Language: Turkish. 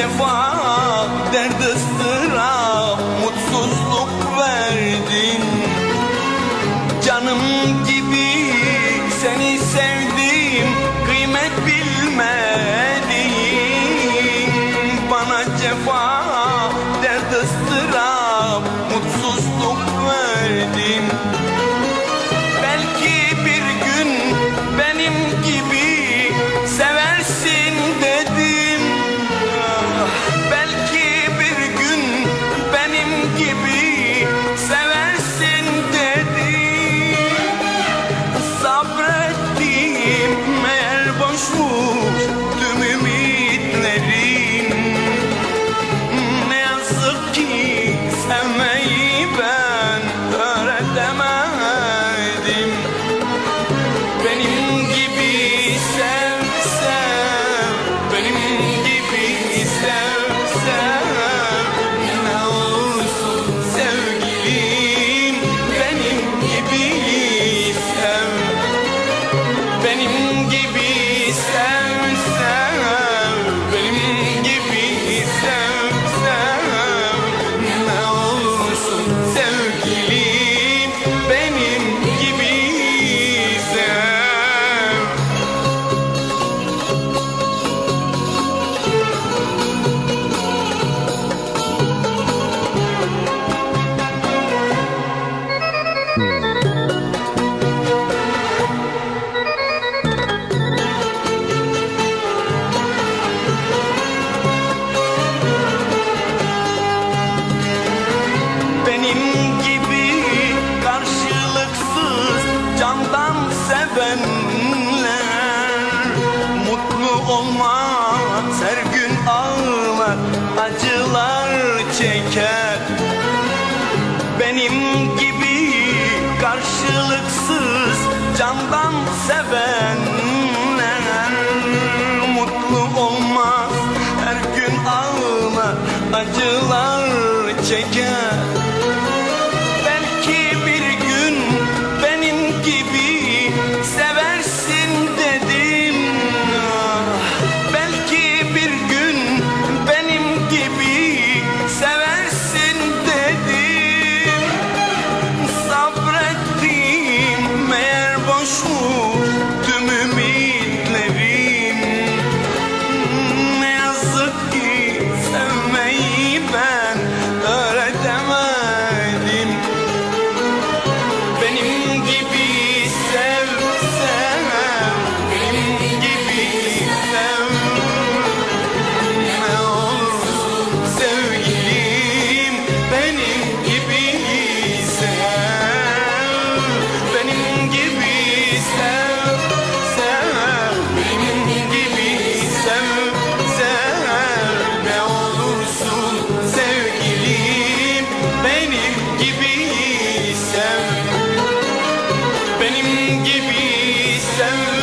defa derdi sıra mutsuzluk verdin. Canım gibi seni sevdim kıymet bilmedin. Bana cefa derdi sıra mutsuzluk verdin. appear. olma Her gün ağlar acılar çeker. Benim gibi karşılıksız candan seven benim gibi sevme